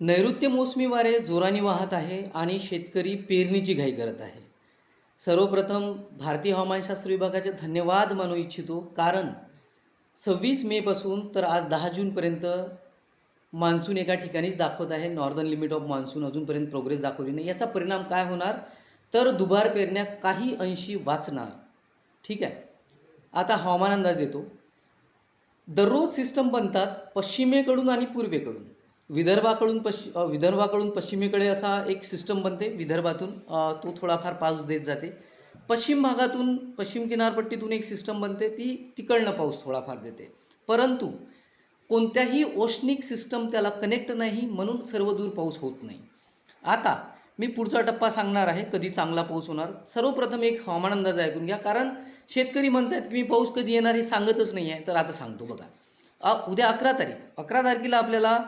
नैऋत्य मोसमी वारे जोराने वाहत आहे आणि शेतकरी पेरणीची घाई करत आहे. सर्वप्रथम भारतीय हवामानशास्त्र विभागाचे धन्यवाद मानू इच्छितो. कारण सव्वीस मेपासून तर आज दहा जूनपर्यंत मान्सून एका ठिकाणीच दाखवत आहे. नॉर्दर्न लिमिट ऑफ मान्सून अजूनपर्यंत प्रोग्रेस दाखवली नाही. याचा परिणाम काय होणार? तर दुबार पेरण्या काही अंशी वाचणार. ठीक आहे? आता हवामान अंदाज देतो. दररोज सिस्टम बनतात पश्चिमेकडून आणि पूर्वेकडून. विदर्भाकडून पश्चि विदर्भाकडून पश्चिमेकडे असा एक सिस्टम बनते. विदर्भातून तो थोडाफार पाऊस देत जाते. पश्चिम भागातून पश्चिम किनारपट्टीतून एक सिस्टम बनते. ती तिकडनं पाऊस थोडाफार देते. परंतु कोणत्याही औष्णिक सिस्टम त्याला कनेक्ट नाही म्हणून सर्वदूर पाऊस होत नाही. आता मी पुढचा टप्पा सांगणार आहे कधी चांगला पाऊस होणार. सर्वप्रथम एक हवामान अंदाज ऐकून घ्या. कारण शेतकरी म्हणतात की मी पाऊस कधी येणार हे सांगतच नाही आहे तर आता सांगतो बघा. उद्या अकरा तारीख. अकरा तारखेला आपल्याला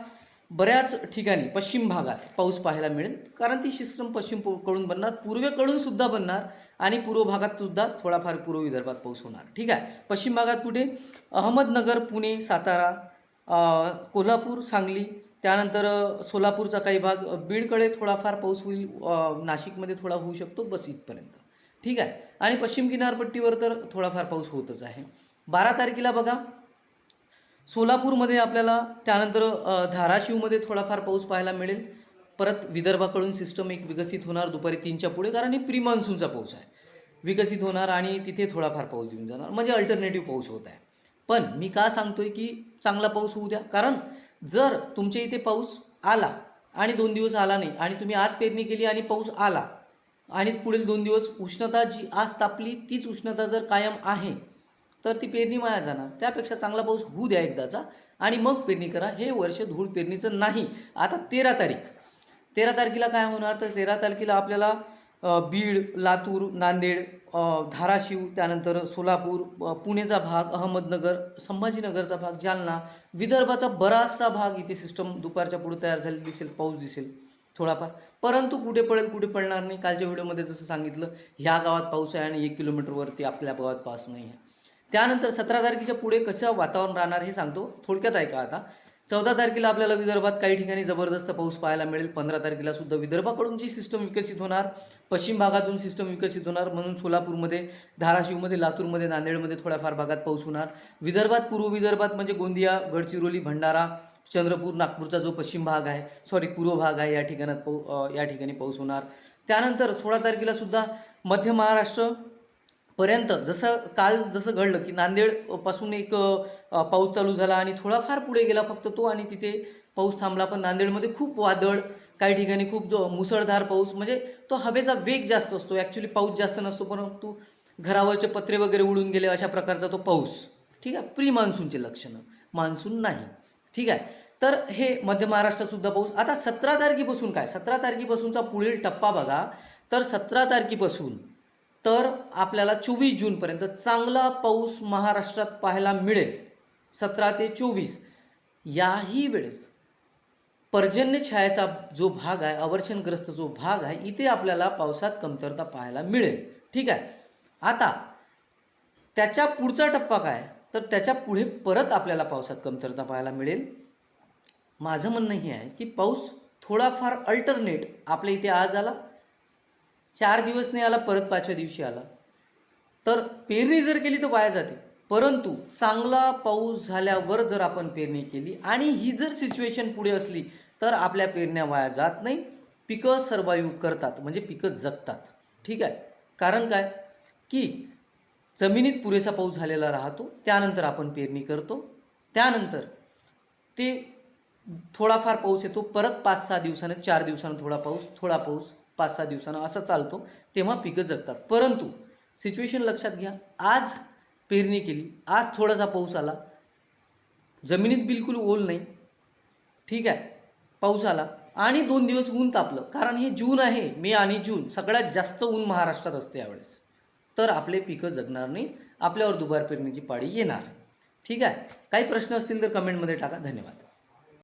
बऱ्याच ठिकाणी पश्चिम भागात पाऊस पाहायला मिळेल. कारण ती शिश्रम पश्चिमकडून बनणार पूर्वेकडून सुद्धा बनणार आणि पूर्व भागात सुद्धा थोडाफार पूर्व विदर्भात पाऊस होणार. ठीक आहे? पश्चिम भागात कुठे? अहमदनगर पुणे सातारा कोल्हापूर सांगली त्यानंतर सोलापूरचा काही भाग बीडकडे थोडाफार पाऊस होईल नाशिकमध्ये थोडा होऊ शकतो बस इथपर्यंत. ठीक आहे? आणि पश्चिम किनारपट्टीवर तर थोडाफार पाऊस होतच आहे. बारा तारखेला बघा. सोलापूरमध्ये आपल्याला त्यानंतर धाराशिवमध्ये थोडाफार पाऊस पाहायला मिळेल. परत विदर्भाकडून सिस्टम एक विकसित होणार दुपारी तीनच्या पुढे कारण हे प्री मान्सूनचा पाऊस आहे. विकसित होणार आणि तिथे थोडाफार पाऊस देऊन जाणार. म्हणजे अल्टरनेटिव्ह पाऊस होत आहे. पण मी का सांगतोय की चांगला पाऊस होऊ द्या? कारण जर तुमच्या इथे पाऊस आला आणि दोन दिवस आला नाही आणि तुम्ही आज पेरणी केली आणि पाऊस आला आणि पुढील दोन दिवस उष्णता जी आज तापली तीच उष्णता जर कायम आहे तर ती पेरणी वाया जाणार. त्यापेक्षा चांगला पाऊस होऊ द्या एकदाचा आणि मग पेरणी करा. हे वर्ष धूळ पेरणीचं नाही. आता तेरा तारीख. तेरा तारखेला काय होणार? तर तेरा तारखेला आपल्याला बीड लातूर नांदेड धाराशिव त्यानंतर सोलापूर पुणेचा भाग अहमदनगर संभाजीनगरचा भाग जालना विदर्भाचा बराचसा भाग इथे सिस्टम दुपारच्या पुढे तयार झालेली दिसेल. पाऊस दिसेल थोडाफार. परंतु कुठे पडेल कुठे पडणार नाही? कालच्या व्हिडिओमध्ये जसं सांगितलं ह्या गावात पाऊस आहे आणि एक किलोमीटरवरती आपल्या गावात पाऊस नाही आहे. त्यानंतर सतरा तारखेच्या पुढे कसं वातावरण राहणार हे सांगतो. थोडक्यात ऐका आता. चौदा तारखेला आपल्याला विदर्भात काही ठिकाणी जबरदस्त पाऊस पाहायला मिळेल. पंधरा तारखेला सुद्धा विदर्भाकडून जी सिस्टम विकसित होणार पश्चिम भागातून सिस्टम विकसित होणार म्हणून सोलापूरमध्ये धाराशिवमध्ये लातूरमध्ये नांदेडमध्ये थोड्याफार भागात पाऊस होणार. विदर्भात पूर्व विदर्भात म्हणजे गोंदिया गडचिरोली भंडारा चंद्रपूर नागपूरचा जो पश्चिम भाग आहे सॉरी पूर्व भाग आहे या ठिकाणात पाऊ या ठिकाणी पाऊस होणार. त्यानंतर सोळा तारखेला सुद्धा मध्य महाराष्ट्र पर्यंत जसं काल जसं घडलं की नांदेडपासून एक पाऊस चालू झाला आणि थोडाफार पुढे गेला फक्त तो आणि तिथे पाऊस थांबला. पण नांदेडमध्ये खूप वादळ काही ठिकाणी खूप जो मुसळधार पाऊस म्हणजे तो हवेचा वेग जास्त असतो. ॲक्च्युली पाऊस जास्त नसतो परंतु घरावरचे पत्रे वगैरे उडून गेले अशा प्रकारचा तो पाऊस. ठीक आहे? प्री मान्सूनचे लक्षणं. मान्सून नाही. ठीक आहे? तर हे मध्य महाराष्ट्रातसुद्धा पाऊस. आता सतरा तारखेपासून काय? सतरा तारखेपासूनचा पुढील टप्पा बघा. तर सतरा तारखेपासून तर आपल्याला चोवीस जूनपर्यंत चांगला पाऊस महाराष्ट्रात पाहायला मिळेल. सतरा ते चोवीस. याही वेळेस पर्जन्य छायाचा जो भाग आहे अवर्षणग्रस्त जो भाग आहे इथे आपल्याला पावसात कमतरता पाहायला मिळेल. ठीक आहे? आता त्याच्या पुढचा टप्पा काय? तर त्याच्या पुढे परत आपल्याला पावसात कमतरता पाहायला मिळेल. माझं म्हणणं हे आहे की पाऊस थोडाफार अल्टरनेट आपल्या इथे आज आला. चार दिवस नाही आला परत पाचव्या दिवशी आला. तर पेरणी जर केली तर वाया जाते. परंतु चांगला पाऊस झाल्यावर जर आपण पेरणी केली आणि ही जर सिच्युएशन पुढे असली तर आपल्या पेरण्या वाया जात नाही. पिकं सर्वाईव्ह करतात म्हणजे पिकं जगतात. ठीक आहे? कारण काय? की जमिनीत पुरेसा पाऊस झालेला राहतो त्यानंतर आपण पेरणी करतो. त्यानंतर ते थोडाफार पाऊस येतो परत पाच सहा दिवसानं चार दिवसानं थोडा पाऊस थोडा पाऊस. पाच सहा दिवसानं असं चालतो तेव्हा पिकं जगतात. परंतु सिच्युएशन लक्षात घ्या. आज पेरणी केली आज थोडासा पाऊस आला. जमिनीत बिलकुल ओल नाही. ठीक आहे. पाऊस आला आणि दोन दिवस ऊन तापलं. कारण हे जून आहे मे आणि जून. सगळ्यात जास्त ऊन महाराष्ट्रात असते यावेळेस. तर आपले पिकं जगणार नाही. आपल्यावर दुबार पेरणीची पाळी येणार. ठीक आहे. काही प्रश्न असतील तर कमेंटमध्ये टाका. धन्यवाद.